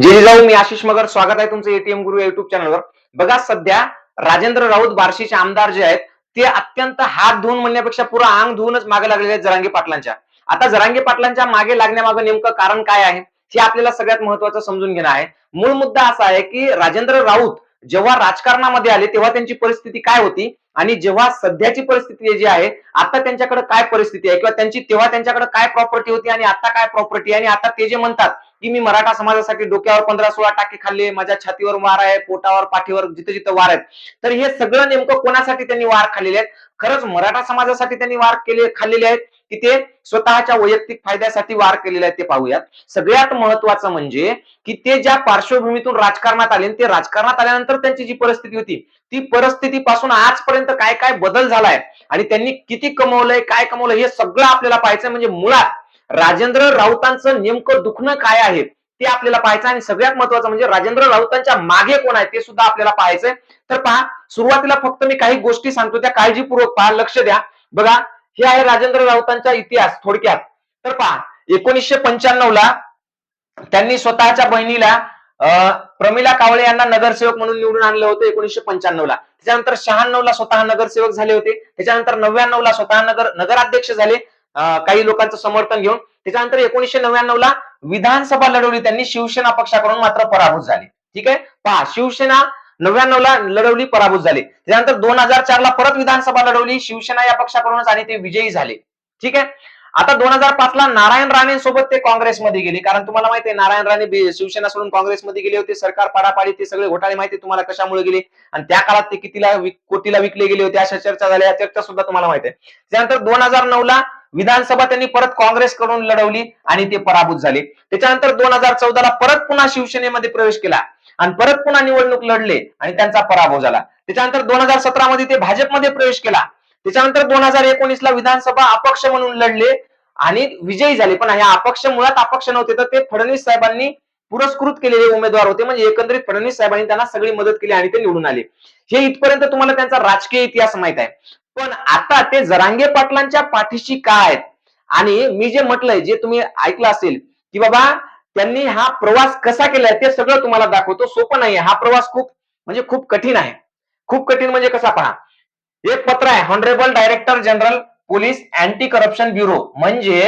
जे जाऊ मी आशिष मगर. स्वागत आहे तुमचं एटीएम गुरु युट्यूब चॅनलवर बघा सध्या राजेंद्र राऊत बार्शीचे आमदार जे आहेत ते अत्यंत हात धुवून म्हणण्यापेक्षा पुरा अंग धुवूनच मागे लागलेले आहेत जरांगे पाटलांच्या. आता जरांगे पाटलांच्या मागे लागण्यामागं नेमकं कारण काय आहे हे आपल्याला सगळ्यात महत्वाचं समजून घेणं आहे. मूळ मुद्दा असा आहे की राजेंद्र राऊत जेव्हा राजकारणामध्ये आले तेव्हा त्यांची परिस्थिती काय होती? आणि जेव्हा सध्याची परिस्थिती जी आहे आता त्यांच्याकडे काय परिस्थिती आहे? किंवा त्यांची तेव्हा त्यांच्याकडे काय प्रॉपर्टी होती? आणि आता काय प्रॉपर्टी आहे? आणि आता ते जे म्हणतात की मी मराठा समाजासाठी डोक्यावर पंधरा सोळा टाके खाल्ले माझ्या छातीवर वार आहे पोटावर पाठीवर जिथे जिथे वार आहेत. तर हे सगळं नेमकं कोणासाठी त्यांनी वार खाल्लेले आहेत? खरंच मराठा समाजासाठी त्यांनी वार केले खाल्लेले आहेत की ते स्वतःच्या वैयक्तिक फायद्यासाठी वार केलेले आहेत ते पाहूयात. सगळ्यात महत्वाचं म्हणजे की ते ज्या पार्श्वभूमीतून राजकारणात आले ते राजकारणात आल्यानंतर त्यांची जी परिस्थिती होती ती परिस्थिती पासून आजपर्यंत काय काय बदल झालाय आणि त्यांनी किती कमवलंय काय कमवलंय हे सगळं आपल्याला पाहायचं म्हणजे मुळात राजेंद्र राऊतांचं नेमकं दुखणं काय आहे ते आपल्याला पाहायचं आणि सगळ्यात महत्वाचं म्हणजे राजेंद्र राऊतांच्या मागे कोण आहे ते सुद्धा आपल्याला पाहायचंय. तर पहा सुरुवातीला फक्त मी काही गोष्टी सांगतो त्या काळजीपूर्वक पहा लक्ष द्या. बघा हे आहे राजेंद्र राऊतांचा इतिहास थोडक्यात. तर पहा एकोणीसशे पंच्याण्णव ला त्यांनी स्वतःच्या बहिणीला अं, प्रमिला कावळे यांना नगरसेवक म्हणून निवडून आणलं होतं एकोणीसशे पंच्याण्णव ला त्याच्यानंतर शहाण्णव ला स्वतः नगरसेवक झाले होते. त्याच्यानंतर नव्याण्णव ला स्वतः नगर नगराध्यक्ष झाले. काही लोकांचं समर्थन घेऊन त्याच्यानंतर एकोणीसशे नव्याण्णव ला विधानसभा लढवली त्यांनी शिवसेना पक्षाकडून मात्र पराभूत झाले. ठीक आहे? पहा शिवसेना नव्याण्णव ला लढवली पराभूत झाली. त्यानंतर दोन हजार चार ला परत विधानसभा लढवली शिवसेना या पक्षाकडूनच आणि ते विजयी झाले. ठीक आहे? आता दोन हजार पाच ला नारायण राणे सोबत ते काँग्रेसमध्ये गेले. कारण तुम्हाला माहिती आहे नारायण राणे शिवसेना सोडून काँग्रेसमध्ये गेले होते. सरकार पाडापाडी ते सगळे घोटाळे माहिती तुम्हाला कशामुळे गेले? आणि त्या काळात ते कितीला विक- कोटीला विकले गेले होते अशा चर्चा झाल्या. या चर्चा सुद्धा तुम्हाला माहिती आहे. त्यानंतर दोन हजार नऊ ला विधानसभा त्यांनी परत काँग्रेसकडून लढवली आणि ते पराभूत झाले. त्याच्यानंतर दोन हजार चौदाला परत पुन्हा शिवसेनेमध्ये प्रवेश केला आणि परत पुन्हा निवडणूक लढले आणि त्यांचा पराभव झाला. त्याच्यानंतर दोन हजार सतरा मध्ये ते भाजपमध्ये प्रवेश केला. त्याच्यानंतर दोन हजार एकोणीस ला विधानसभा अपक्ष म्हणून लढले आणि विजयी झाले. पण ह्या अपक्ष मुळात अपक्ष नव्हते तर ते फडणवीस साहेबांनी पुरस्कृत केलेले उमेदवार होते. म्हणजे एकंदरीत फडणवीस साहेबांनी त्यांना सगळी मदत केली आणि ते निवडून आले. हे इथपर्यंत तुम्हाला त्यांचा राजकीय इतिहास माहीत आहे. पण आता ते जरांगे पाटलांच्या पाठीशी काय आहेत? आणि मी जे म्हटलंय जे तुम्ही ऐकलं असेल की बाबा त्यांनी हा प्रवास कसा केलाय ते सगळं तुम्हाला दाखवतो. सोपं नाहीये. हा प्रवास खूप म्हणजे खूप कठीण आहे. खूप कठीण म्हणजे कसा पहा? एक पत्र आहे honourable director general police anti corruption bureau म्हणजे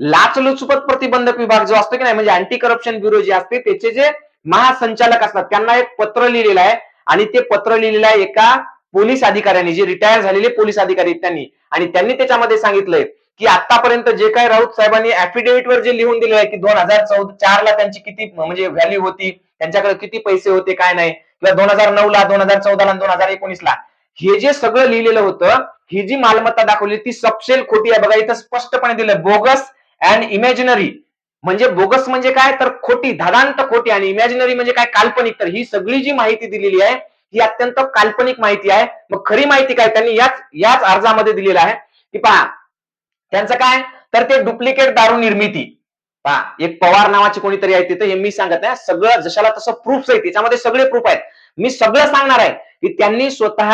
लाचलुचपत प्रतिबंधक विभाग जो असतो की नाही म्हणजे अँटी करप्शन ब्युरो जे असते त्याचे जे महासंचालक असतात त्यांना एक पत्र लिहिलेलं आहे. आणि ते पत्र लिहिलेलं आहे एका पोलीस अधिकाऱ्यांनी जे रिटायर झालेले पोलीस अधिकारी त्यांनी. आणि त्यांनी त्याच्यामध्ये सांगितलंय की आतापर्यंत जे काही राऊत साहेबांनी affidavit वर जे लिहून दिलेलं आहे की दोन हजार चौदा चार ला त्यांची किती म्हणजे व्हॅल्यू होती त्यांच्याकडे किती पैसे होते काय नाही किंवा दोन हजार नऊ ला दोन हजार चौदा ला दोन हजार एकोणीसला हे जे सगळं लिहिलेलं होतं ही जी मालमत्ता दाखवली ती सपशेल खोटी आहे. बघा इथं स्पष्टपणे दिलं बोगस अँड इमॅजिनरी म्हणजे बोगस म्हणजे काय? तर खोटी धादांत खोटी आणि इमॅजिनरी म्हणजे काय? काल्पनिक. तर ही सगळी जी माहिती दिलेली आहे ही अत्यंत काल्पनिक माहिती आहे. मग खरी माहिती काय? त्यांनी याच याच अर्जामध्ये दिलेलं आहे की पहा त्यांचं काय? तर ते डुप्लिकेट दारू निर्मिती. पहा एक पवार नावाची कोणीतरी आहे तिथं हे मी सांगत आहे सगळं जशाला तसं प्रूफ आहे त्याच्यामध्ये सगळे प्रूफ आहेत. मी सगळं सांगणार आहे की त्यांनी स्वतः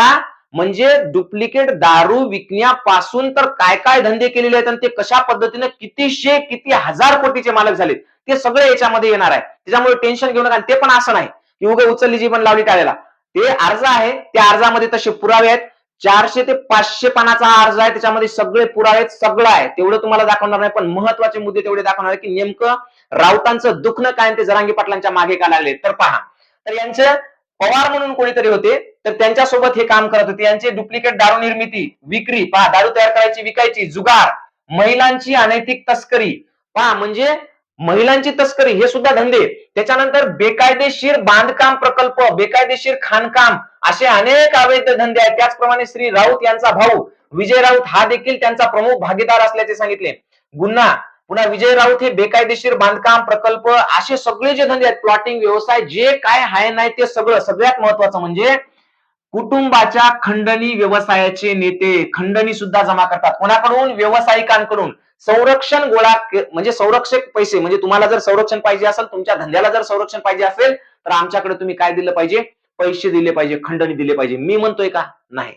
म्हणजे डुप्लिकेट दारू विकण्यापासून तर काय काय धंदे केलेले आहेत आणि ते कशा पद्धतीने कितीशे किती हजार कोटीचे मालक झालेत ते सगळे याच्यामध्ये येणार आहे. त्याच्यामुळे टेन्शन घेऊ नका ते पण असं नाही की उगे उचलली जी पण लावली टाळेला ते अर्ज आहे त्या अर्जामध्ये तसे पुरावे आहेत. चारशे ते पाचशे पानाचा अर्ज आहे त्याच्यामध्ये सगळे पुरावे आहेत सगळं आहे. तेवढं तुम्हाला दाखवणार नाही पण महत्त्वाचे मुद्दे तेवढे दाखवणार आहे की नेमकं राऊतांचं दुखणं काय ते जरांगी पाटलांच्या मागे का लागले तर पहा. तर यांचं पवार म्हणून कोणीतरी होते तर त्यांच्यासोबत हे काम करत होते. यांचे डुप्लिकेट दारू निर्मिती विक्री पहा दारू तयार करायची विकायची जुगार महिलांची अनैतिक तस्करी. पहा म्हणजे महिलांची तस्करी हे सुद्धा धंदे त्याच्यानंतर बेकायदेशीर बांधकाम प्रकल्प बेकायदेशीर खाणकाम असे अनेक अवैध धंदे आहेत. त्याचप्रमाणे श्री राऊत यांचा भाऊ विजय राऊत हा देखील त्यांचा प्रमुख भागीदार असल्याचे सांगितले. गुन्हा पुन्हा विजय राऊत हे बेकायदेशीर बांधकाम प्रकल्प असे सगळे जे धंदे आहेत प्लॉटिंग व्यवसाय जे काय आहे नाही ते सगळं सगळ्यात महत्वाचं म्हणजे कुटुंबाच्या खंडणी व्यवसायाचे नेते खंडणी सुद्धा जमा करतात. कोणाकडून? व्यावसायिकांकडून. संरक्षण गोळा म्हणजे संरक्षक पैसे म्हणजे तुम्हाला जर संरक्षण पाहिजे असेल तुमच्या धंद्याला जर संरक्षण पाहिजे असेल तर आमच्याकडे तुम्ही काय दिलं पाहिजे? पैसे दिले पाहिजे खंडणी दिले पाहिजे. मी म्हणतोय का? नाही.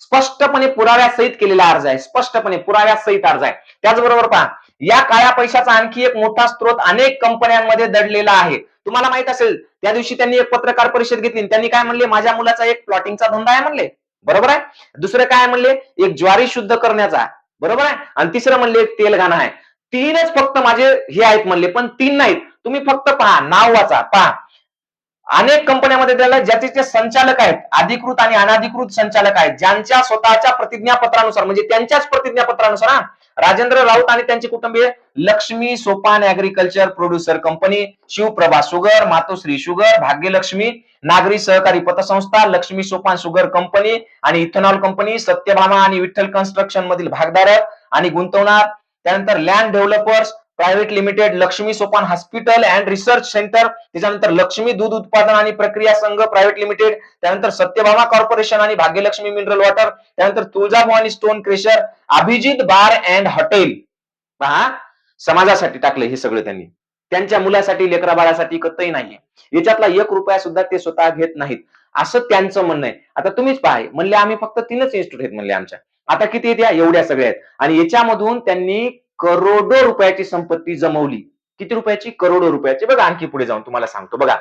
स्पष्टपणे पुराव्यासहित केलेला अर्ज आहे. स्पष्टपणे पुराव्यासहित अर्ज आहे. त्याचबरोबर पहा या काळ्या पैशाचा आणखी एक मोठा स्रोत अनेक कंपन्यांमध्ये दडलेला आहे. तुम्हाला माहीत असेल त्या दिवशी त्यांनी एक पत्रकार परिषद घेतली त्यांनी काय म्हणले? माझ्या मुलाचा एक प्लॉटिंगचा धंदा आहे म्हणले. बरोबर आहे? दुसरं काय म्हणले? एक ज्वारी शुद्ध करण्याचा. बरोबर आहे? आणि तिसरं म्हणले एक तेल घाणं आहे. तीनच फक्त माझे हे आहेत म्हणले पण तीन नाहीत. तुम्ही फक्त पहा नाव वाचा पहा. अनेक कंपन्यामध्ये त्याला ज्याचे जे संचालक आहेत अधिकृत आणि अनाधिकृत संचालक आहेत ज्यांच्या स्वतःच्या प्रतिज्ञापत्रानुसार म्हणजे त्यांच्याच प्रतिज्ञापत्रानुसार हा, राजेंद्र राऊत आणि त्यांचे कुटुंबीय Lakshmi Sopan agriculture producer company Shivprabha sugar Matoshri sugar Bhagyalakshmi नागरी सहकारी पतसंस्था लक्ष्मी सोपान शुगर कंपनी आणि इथेनॉल कंपनी सत्यभामा आणि विठ्ठल कन्स्ट्रक्शन मधील भागधारक आणि गुंतवणार त्यानंतर land developers private limited Lakshmi Sopan hospital and research centre त्याच्यानंतर लक्ष्मी दूध उत्पादन आणि प्रक्रिया संघ प्रायव्हेट लिमिटेड त्यानंतर सत्यभामा कॉर्पोरेशन आणि भाग्यलक्ष्मी मिनरल वॉटर त्यानंतर Tuljabhavani stone crusher Abhijit bar and hotel. पहा समाजासाठी टाकले हे सगळं त्यांनी. त्यांच्या मुलासाठी लेकरा बाळासाठी कतही नाहीये. याच्यातला एक रुपया सुद्धा ते स्वतः घेत नाहीत. असं त्यांचं म्हणणं आहे. आता तुम्हीच पहा म्हणले आम्ही फक्त तीनच इन्स्टिट्यूट आहेत म्हणले आमच्या. आता किती येत्या एवढ्या सगळ्या आहेत. आणि याच्यामधून त्यांनी करोडो रुपयाची संपत्ती जमवली. किती रुपयाची? करोडो रुपयाची. बघा आणखी पुढे जाऊन तुम्हाला सांगतो. बघा.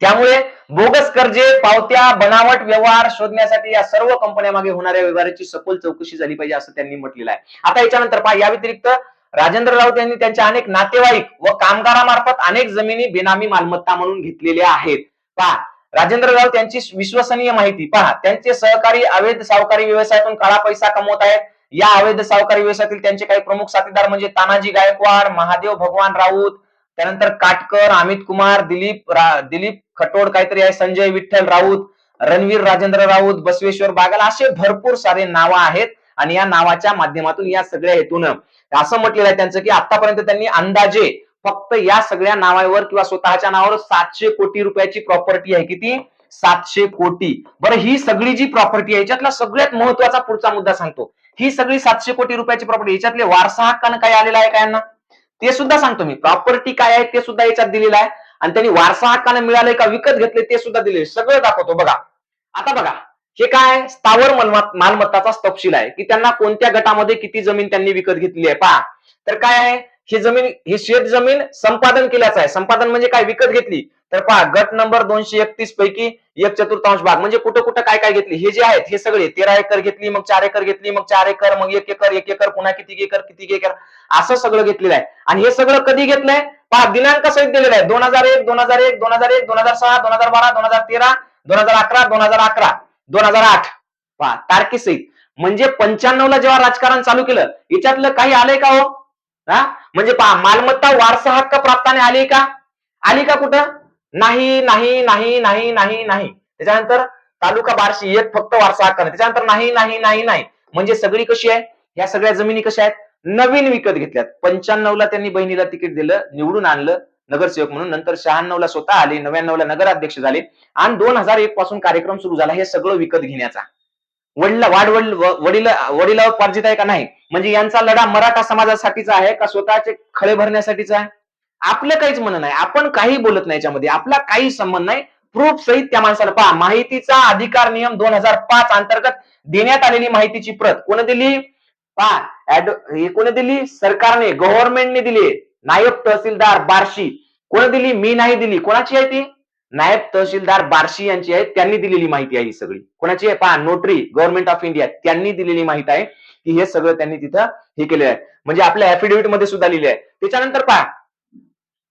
त्यामुळे बोगस कर्जे पावत्या बनावट व्यवहार शोधण्यासाठी या सर्व कंपन्या मागे होणाऱ्या व्यवहाराची सखोल चौकशी झाली पाहिजे असं त्यांनी म्हटलेलं आहे. आता याच्यानंतर पहा या व्यतिरिक्त राजेंद्र राऊत यांनी त्यांच्या अनेक नातेवाईक व कामगारामार्फत अनेक जमिनी बेनामी मालमत्ता म्हणून घेतलेल्या आहेत. पहा राजेंद्र राऊत यांची विश्वसनीय माहिती. पहा त्यांचे सहकारी अवैध सावकारी व्यवसायातून काळा पैसा कमवत आहेत. या अवैध सावकारी व्यवसायातील त्यांचे काही प्रमुख साथीदार म्हणजे तानाजी गायकवाड महादेव भगवान राऊत त्यानंतर काटकर अमित कुमार दिलीप दिलीप खटोड काहीतरी आहे संजय विठ्ठल राऊत रणवीर राजेंद्र राऊत बसवेश्वर बागल असे भरपूर सारे नावं आहेत. आणि या नावाच्या माध्यमातून या सगळ्या हेतून असं म्हटलेलं आहे त्यांचं की आतापर्यंत त्यांनी अंदाजे फक्त या सगळ्या नावावर किंवा स्वतःच्या नावावर सातशे कोटी रुपयाची प्रॉपर्टी आहे. किती? सातशे कोटी. बरं ही सगळी जी प्रॉपर्टी आहे याच्यातला सगळ्यात महत्त्वाचा पुढचा मुद्दा सांगतो. ही सगळी सातशे कोटी रुपयाची प्रॉपर्टी याच्यातले वारसा हक्कानं काय आलेला आहे काय यांना? ते सुद्धा सांगतो मी. प्रॉपर्टी काय आहे ते सुद्धा याच्यात दिलेलं आहे. आणि त्यांनी वारसा हक्कानं मिळालंय का विकत घेतले ते सुद्धा दिले सगळं दाखवतो. बघा. आता बघा. हे काय? स्थावर मालमत्ताचा तपशील आहे. की त्यांना कोणत्या गटामध्ये किती जमीन त्यांनी विकत घेतली आहे? पहा. तर काय आहे? ही जमीन ही शेत जमीन संपादन केल्याचं आहे. संपादन म्हणजे काय? विकत घेतली. तर पहा गट नंबर दोनशे एकतीस पैकी एक चतुर्थांश भाग. म्हणजे कुठं कुठं काय काय घेतली? हे जे आहेत हे सगळे तेरा एकर घेतली मग चार एकर घेतली मग चार एकर मग एक एकर एक एकर पुन्हा किती एकर किती एकर असं सगळं घेतलेलं आहे. आणि हे सगळं कधी घेतलंय? पहा दिनांक सहित दिलेलं आहे. दोन हजार एक दोन हजार एक दोन हजार एक दोन हजार सहा दोन हजार बारा दोन हजार तेरा दोन हजार अकरा दोन हजार अकरा दोन हजार आठ. पहा तारखेसहित. म्हणजे पंच्याण्णव ला जेव्हा राजकारण चालू केलं याच्यातलं काही आलंय का हो? हा? म्हणजे पहा मालमत्ता वारसा हक्क प्राप्ताने आली का? आली का कुठं? नाही नाही नाही नाही नाही नाही. त्याच्यानंतर तालुका बार्शी एक फक्त वारसा हक्क त्याच्यानंतर नाही नाही नाही नाही. म्हणजे सगळी कशी आहे? ह्या सगळ्या जमिनी कशा आहेत? नवीन विकत घेतल्यात. पंच्याण्णव ला त्यांनी बहिणीला तिकीट दिलं निवडून आणलं नगरसेवक म्हणून. नंतर शहाण्णव ला स्वतः आले नव्याण्णव ला नगराध्यक्ष झाले. आणि दोन हजार एक पासून कार्यक्रम सुरू झाला. हे सगळं विकत घेण्याचा. वडील वाढवडील वडील वडिलावर पार्जित आहे का नाही? म्हणजे यांचा लढा मराठा समाजासाठीचा आहे का स्वतःचे खळे भरण्यासाठीचा आहे? आपलं काहीच म्हणणं नाही. आपण काही बोलत नाही याच्यामध्ये. आपला काही संबंध नाही. प्रूफ सहित त्या माणसाला पहा. माहितीचा अधिकार नियम दोन हजार पाच अंतर्गत देण्यात आलेली माहितीची प्रत. कोण दिली? पहा. हे कोणी दिली? सरकारने गव्हर्नमेंटने दिली. नायब तहसीलदार बार्शी. कोण दिली? मी नाही दिली. कोणाची आहे ती? नायब तहसीलदार बार्शी यांची आहे त्यांनी दिलेली माहिती आहे ही सगळी. कोणाची आहे? पहा नोटरी गव्हर्नमेंट ऑफ इंडिया त्यांनी दिलेली माहिती आहे की हे सगळं त्यांनी तिथं हे केलेलं आहे. म्हणजे आपल्या ऍफिडेव्हिटमध्ये सुद्धा लिहिले आहे. त्याच्यानंतर पहा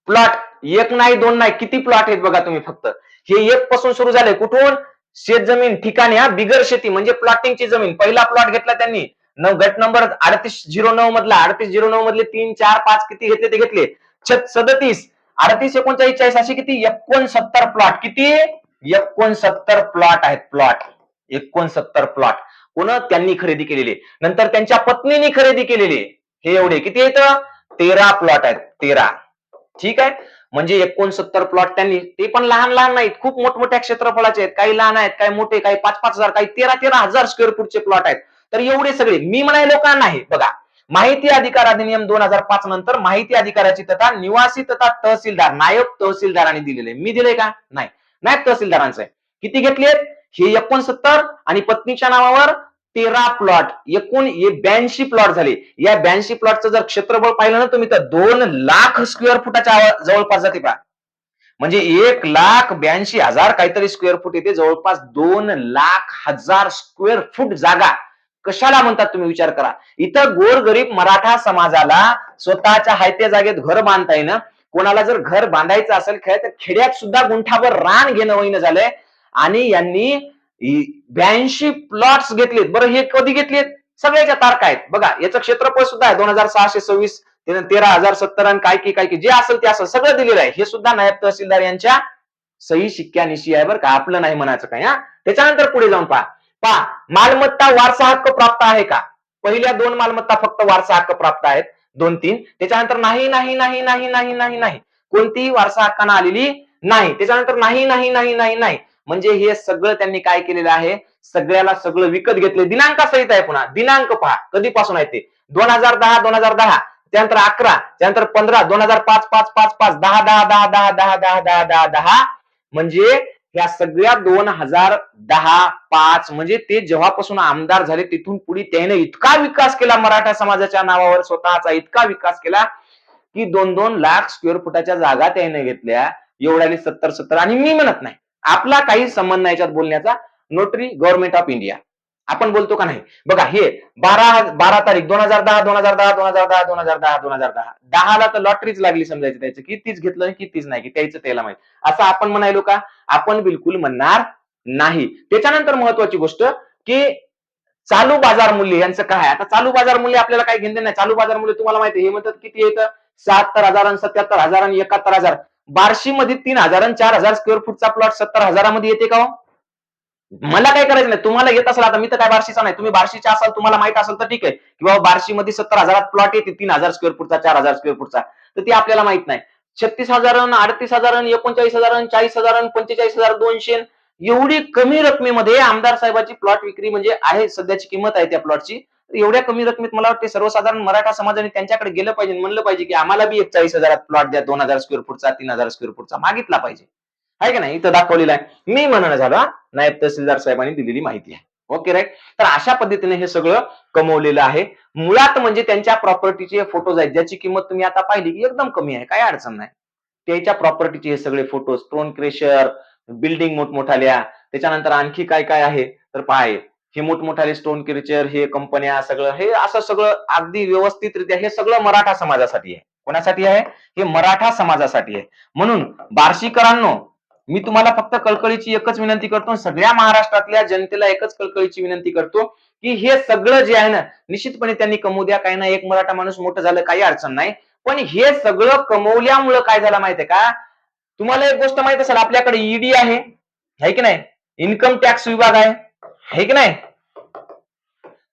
प्लॉट एक नाही दोन नाही किती प्लॉट आहेत बघा तुम्ही फक्त. हे एक पासून सुरू झाले कुठून? शेत जमीन ठिकाणी हा बिगर शेती म्हणजे प्लॉटिंगची जमीन. पहिला प्लॉट घेतला त्यांनी. नऊ गट नंबर अडतीस झिरो नऊ मधला अडतीस झिरो नऊ मधले तीन चार पाच किती घेतले ते घेतले? छत सदतीस अडतीस एकोणचाळीस चाळीस असे किती? एकोणसत्तर प्लॉट किती? एकोणसत्तर प्लॉट आहेत प्लॉट एकोणसत्तर प्लॉट कोण? त्यांनी खरेदी केलेले. नंतर त्यांच्या पत्नीने खरेदी केलेले. हे एवढे. किती येत तेरा प्लॉट आहेत. तेरा. ठीक आहे? म्हणजे एकोणसत्तर प्लॉट त्यांनी. ते पण लहान लहान नाहीत. खूप मोठमोठ्या क्षेत्रफळाचे आहेत. काही लहान आहेत काही मोठे काही पाच पाच हजार काही तेरा तेरा हजार स्क्वेअर फूटचे प्लॉट आहेत. तर एवढे सगळे. मी म्हणाय लोकांना नाही बघा. माहिती अधिकार अधिनियम दोन हजार पाच नंतर माहिती अधिकाराची तथा निवासी तथा तहसीलदार नायब तहसीलदारांनी दिलेले. मी दिले का? नाही. नायब तहसीलदारांचं आहे. किती घेतलेत हे एकोणसत्तर आणि पत्नीच्या नावावर तेरा प्लॉट. एकूण ब्याऐंशी प्लॉट झाले. या ब्याऐंशी प्लॉटचं जर क्षेत्रफळ पाहिलं ना तुम्ही तर दोन लाख स्क्वेअर फुटाच्या जवळपास जाते पहा. म्हणजे एक लाख ब्याऐंशी हजार काहीतरी स्क्वेअर फूट येते. जवळपास दोन लाख हजार स्क्वेअर फूट जागा. कशाला म्हणतात तुम्ही विचार करा. इथं गोरगरीब मराठा समाजाला स्वतःच्या हायत्या जागेत घर बांधता येणं कोणाला जर घर बांधायचं असेल खेळ तर खेड्यात सुद्धा गुंठाभर रान घेणं होईन झालंय. आणि यांनी ब्याऐंशी प्लॉट्स घेतलेत. बरं हे कधी घेतलेत? सगळ्याच्या तारखा आहेत. बघा याचं क्षेत्रफळ सुद्धा आहे. दोन हजार सहाशे सव्वीस तेरा हजार सत्तर आणि काय की काय की जे असेल ते असेल. सगळं दिलेलं आहे. हे सुद्धा नायब तहसीलदार यांच्या सही शिक्क्यानिशी आहे बरं का. आपलं नाही म्हणायचं काय हा? त्याच्यानंतर पुढे जाऊन पहा. पहा मालमत्ता वारसा हक्क प्राप्त आहे का? पहिल्या दोन मालमत्ता फक्त वारसा हक्क प्राप्त आहेत. दोन तीन. त्याच्यानंतर नाही नाही नाही नाही नाही नाही नाही. कोणतीही वारसा हक्कानं आलेली नाही. त्याच्यानंतर नाही नाही नाही नाही नाही. म्हणजे हे सगळं त्यांनी काय केलेलं आहे? सगळ्याला सगळं विकत घेतले दिनांकासहित आहे पुन्हा. दिनांक पहा. कधीपासून आहे ते? दोन हजार दहा दोन हजार दहा. त्यानंतर अकरा. त्यानंतर पंधरा. दोन हजार पाच पाच पाच पाच. दहा दहा दहा दहा दहा दहा दहा दहा दहा. म्हणजे ह्या सगळ्या दोन हजार दहा पाच म्हणजे ते जेव्हापासून आमदार झाले तिथून पुढे त्याने इतका विकास केला मराठा समाजाच्या नावावर स्वतःचा इतका विकास केला की दोन दोन लाख स्क्वेअर फुटाच्या जागा त्याने घेतल्या एवढ्याने सत्तर सत्तर. आणि मी म्हणत नाही आपला काही संबंध नाही याच्यात बोलण्याचा. नोटरी गव्हर्नमेंट ऑफ इंडिया आपण बोलतो का नाही? बघा हे बारा बारा तारीख दोन हजार दहा दोन हजार दहा दोन हजार दहा दोन हजार दहा दोन हजार दहा. दहाला तर लॉटरीच लागली समजायचं त्याचं. कितीच घेतलं की तीच नाही की त्याचं त्याला माहीत. असं आपण म्हणायलो का? आपण बिलकुल म्हणणार नाही. त्याच्यानंतर महत्वाची गोष्ट की चालू बाजार मूल्य यांचं काय आहे? आता चालू बाजार मूल्य आपल्याला काही घेणं नाही. चालू बाजार मूल्य तुम्हाला माहिती आहे. हे म्हणतात किती येतं शहात्तर हजार आणि सत्याहत्तर हजार आणि एकाहत्तर हजार. बार्शी मध्ये तीन हजार आणि चार हजार स्क्वेअर फूटचा प्लॉट सत्तर हजारामध्ये येते का हो? मला काय करायचं नाही तुम्हाला येत असेल आता मी तर काय बार्शीचा नाही. तुम्ही बार्शीचा असाल तुम्हाला माहीत असेल तर ठीक आहे. किंवा बार्शीमध्ये सत्तर हजारात प्लॉट येते तीन हजार स्क्वेअर फूटचा चार हजार स्क्वेअर फूटचा तर ते आपल्याला माहीत नाही. छत्तीस हजार अडतीस हजार एकोणचाळीस हजार चाळीस हजार पंचेचाळीस हजार दोनशे एवढी कमी रकमेमध्ये आमदार साहेबाची प्लॉट विक्री म्हणजे आहे सध्याची किंमत आहे त्या प्लॉटची एवढ्या कमी रकमेत मला वाटते सर्वसाधारण मराठा समाजाने त्यांच्याकडे गेलं पाहिजे म्हणलं पाहिजे की आम्हाला बी एक चाळीस हजारात प्लॉट द्या दोन हजार स्क्वेअर फूटचा तीन हजार स्क्वेअर फूटचा मागितला पाहिजे. आहे का नाही? इथं दाखवलेलं आहे. मी म्हणणं झालं नायब तहसीलदार साहेबांनी दिलेली माहिती आहे. ओके राईट तर अशा पद्धतीने हे सगळं कमवलेलं आहे. मुळात म्हणजे त्यांच्या प्रॉपर्टीचे फोटोज आहेत ज्याची किंमत तुम्ही आता पाहिली की एकदम कमी आहे काय अडचण नाही. त्याच्या प्रॉपर्टीचे हे सगळे फोटो स्टोन क्रेशर बिल्डिंग मोठमोठाल्या त्याच्यानंतर आणखी काय काय आहे? तर पहा हे. हे मोठमोठाले स्टोन क्रेचर हे कंपन्या सगळं हे असं सगळं अगदी व्यवस्थितरित्या हे सगळं मराठा समाजासाठी आहे. कोणासाठी आहे? हे मराठा समाजासाठी आहे. म्हणून बार्शीकरांनो मी तुम्हाला फक्त कळकळीची एकच विनंती करतो सगळ्या महाराष्ट्रातल्या जनतेला एकच कळकळीची विनंती करतो की हे सगळं जे आहे ना निश्चितपणे त्यांनी कमवू द्या. काही ना एक मराठा माणूस मोठं झालं काही अडचण नाही. पण हे सगळं कमवल्यामुळं काय झालं माहितीये का? तुम्हाला एक गोष्ट माहीत असेल आपल्याकडे ईडी आहे. है की नाही? इन्कम टॅक्स विभाग आहे. है की नाही?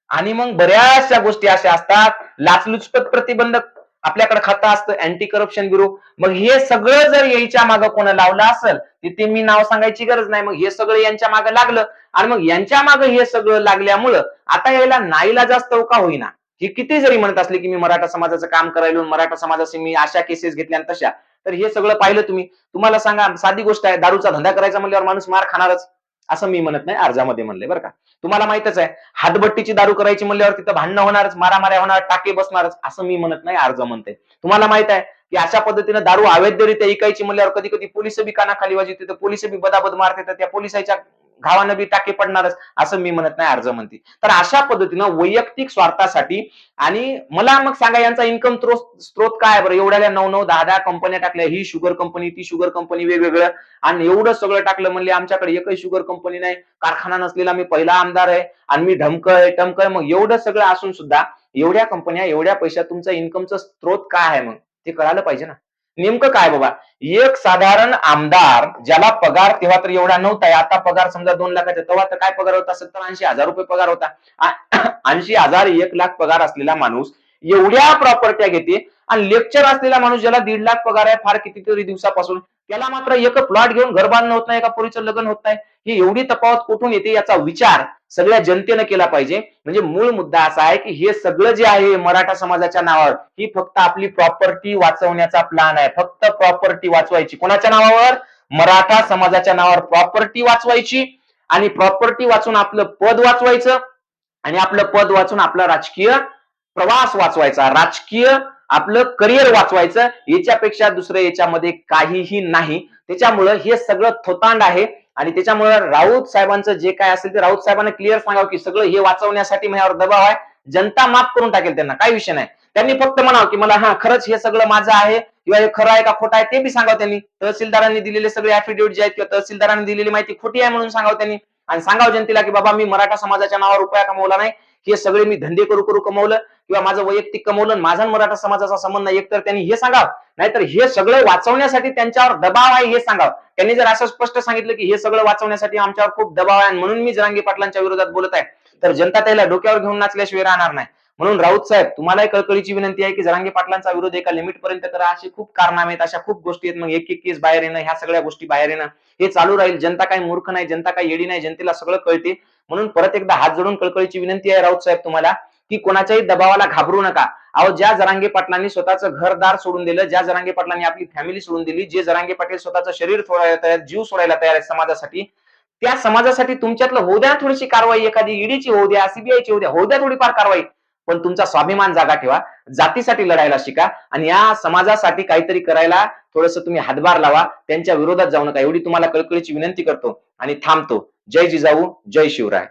आणि मग बऱ्याचशा गोष्टी अशा असतात. लाचलुचपत प्रतिबंधक आपल्याकडे खतं असतं अँटी करप्शन ब्युरो मग हे सगळं जर यायच्या मागं कोणा लावलं असेल तिथे मी नाव सांगायची गरज नाही. मग हे सगळं यांच्या मागं लागलं. आणि मग यांच्या मागं हे सगळं लागल्यामुळं आता यायला नाईला जास्त का होईना. हे किती जरी म्हणत असले की मी मराठा समाजाचं काम करायलो मराठा समाजाचे मी अशा केसेस घेतल्या तशा. तर हे सगळं पाहिलं तुम्ही. तुम्हाला सांगा साधी गोष्ट आहे दारूचा धंदा करायचा म्हणल्यावर माणूस मार खाणारच. असं मी म्हणत नाही अर्जामध्ये म्हणले बरं का? तुम्हाला माहितच आहे हातभट्टीची दारू करायची म्हणल्यावर तिथं भांडणं होणारच मारामाऱ्या होणार टाके बसणारच असं मी म्हणत नाही अर्ज म्हणते. तुम्हाला माहीत आहे की अशा पद्धतीने दारू अवैधरित्या ऐकायची म्हणल्यावर कधी कधी पोलीस बी कानाखाली वाजवते तर पोलीस बी बदाबद मारते तर त्या पोलिसाच्या घावानं बी टाके पडणारच असं मी म्हणत नाही अर्ज म्हणते. तर अशा पद्धतीनं वैयक्तिक स्वार्थासाठी आणि मला मग सांगा यांचा इन्कम स्त्रोत काय बरं? एवढ्या नऊ नऊ दहा दहा कंपन्या टाकल्या ही शुगर कंपनी ती शुगर कंपनी वेगवेगळं आणि एवढं सगळं टाकलं म्हणले आमच्याकडे एकही शुगर कंपनी नाही कारखाना नसलेला मी पहिला आमदार आहे आणि मी ढमकय टमकय मग एवढं सगळं असून सुद्धा एवढ्या कंपन्या एवढ्या पैशात तुमचा इन्कमचं स्त्रोत काय आहे मग? ते कळायला पाहिजे ना. नेमकं काय बाबा? एक साधारण आमदार ज्याला पगार तेव्हा तर एवढा नव्हता आता पगार समजा दोन लाखाचा तेव्हा तर काय पगार होता? सत्तर ऐंशी हजार रुपये पगार होता. ऐंशी हजार एक लाख पगार असलेला माणूस एवढ्या प्रॉपर्ट्या घेते आणि लेक्चर असलेला माणूस ज्याला दीड लाख पगार आहे फार कितीतरी दिवसापासून त्याला मात्र एक प्लॉट घेऊन घर बांधणं होत नाही एका पोरीचं लग्न होत नाही. ही एवढी तफावत कुठून येते याचा विचार सगळ्या जनतेनं केला पाहिजे. म्हणजे मूळ मुद्दा असा आहे की हे सगळं जे आहे मराठा समाजाच्या नावावर ही फक्त आपली प्रॉपर्टी वाचवण्याचा प्लॅन आहे. फक्त प्रॉपर्टी वाचवायची. कोणाच्या नावावर? मराठा समाजाच्या नावावर प्रॉपर्टी वाचवायची आणि प्रॉपर्टी वाचून आपलं पद वाचवायचं आणि आपलं पद वाचून आपला राजकीय प्रवास वाचवायचा. राजकीय आपलं करिअर वाचवायचं. याच्यापेक्षा दुसरं याच्यामध्ये काहीही नाही. त्याच्यामुळं हे सगळं थोतांड आहे. आणि त्याच्यामुळे राऊत साहेबांचं जे काय असेल ते राऊत साहेबांना क्लिअर सांगावं की सगळं हे वाचवण्यासाठी माझ्यावर दबाव आहे. जनता माफ करून टाकेल त्यांना काही विषय नाही. त्यांनी फक्त म्हणावं की मला हा खरंच हे सगळं माझं आहे किंवा हे खरं आहे का खोटं आहे ते बी सांगावं त्यांनी. तहसीलदारांनी दिलेले सगळे ऍफिडेव्हिट जे आहेत किंवा तहसीलदारांनी दिलेली माहिती खोटी आहे म्हणून सांगावं त्यांनी. आणि सांगावं जनतेला की बाबा मी मराठा समाजाच्या नावावर उपाय कमवला नाही. हे सगळे मी धंदे करू करू कमवलं किंवा माझं वैयक्तिक कमवलं माझा मराठा समाजाचा संबंध नाही. एकतर त्यांनी हे सांगावं नाहीतर हे सगळं वाचवण्यासाठी त्यांच्यावर दबाव आहे हे सांगावं. त्यांनी जर असं स्पष्ट सांगितलं की हे सगळं वाचवण्यासाठी आमच्यावर खूप दबाव आहे म्हणून मी जरांगी पाटलांच्या विरोधात बोलत आहे तर जनता त्याला डोक्यावर घेऊन नाचल्याशिवाय राहणार नाही. म्हणून राऊत साहेब तुम्हालाही कळकळीची विनंती आहे की जरांगे पाटलांचा विरोध एका लिमिट पर्यंत करा अशी खूप कारनामे आहेत अशा खूप गोष्टी आहेत. मग एक एक केस बाहेर येणं ह्या सगळ्या गोष्टी बाहेर येणं हे चालू राहील. जनता काही मूर्ख नाही जनता काही येडी नाही जनतेला सगळं कळते. म्हणून परत एकदा हात जोडून कळकळीची विनंती आहे राऊत साहेब तुम्हाला की कोणाच्याही दबावाला घाबरू नका. अहो ज्या जरांगे पाटलांनी स्वतःचं घरदार सोडून दिलं ज्या जरांगे पाटलांनी आपली फॅमिली सोडून दिली जे जरांगे पाटील स्वतःचं शरीर सोडायला तयार जीव सोडायला तयार आहे समाजासाठी त्या समाजासाठी तुमच्यातलं होऊ द्या थोडीशी कारवाई एखादी ईडीची होऊ द्या सीबीआयची होऊ द्या होऊ द्या थोडीफार कारवाई. पण तुमचा स्वाभिमान जागा ठेवा. जातीसाठी लढायला शिका आणि या समाजासाठी काहीतरी करायला थोडस तुम्ही हातभार लावा. त्यांच्या विरोधात जाऊ नका. एवढी तुम्हाला कळकळीची विनंती करतो आणि थांबतो. जय जिजाऊ जय शिवराय.